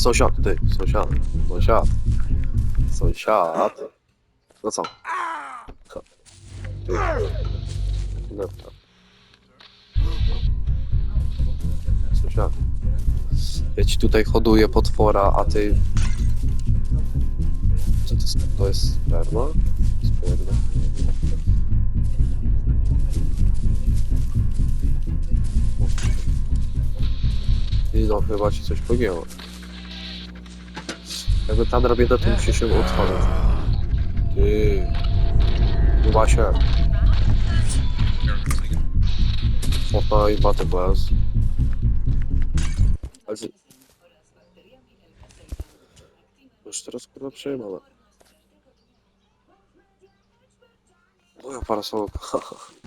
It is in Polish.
Sąsiad, ty, sąsiad, sąsiad, sąsiad. No co? Tak. Sąsiad. Ja ci tutaj hoduję potwora, a ty... Co to jest? To jest sperma? Sperma. I no, chyba ci coś pogięło. Jakby tam robię do tym się się otworzyć. Ty. Właśnie. Można i batę bez. Ale... Już teraz kurwa przejmę, Moja parasolka.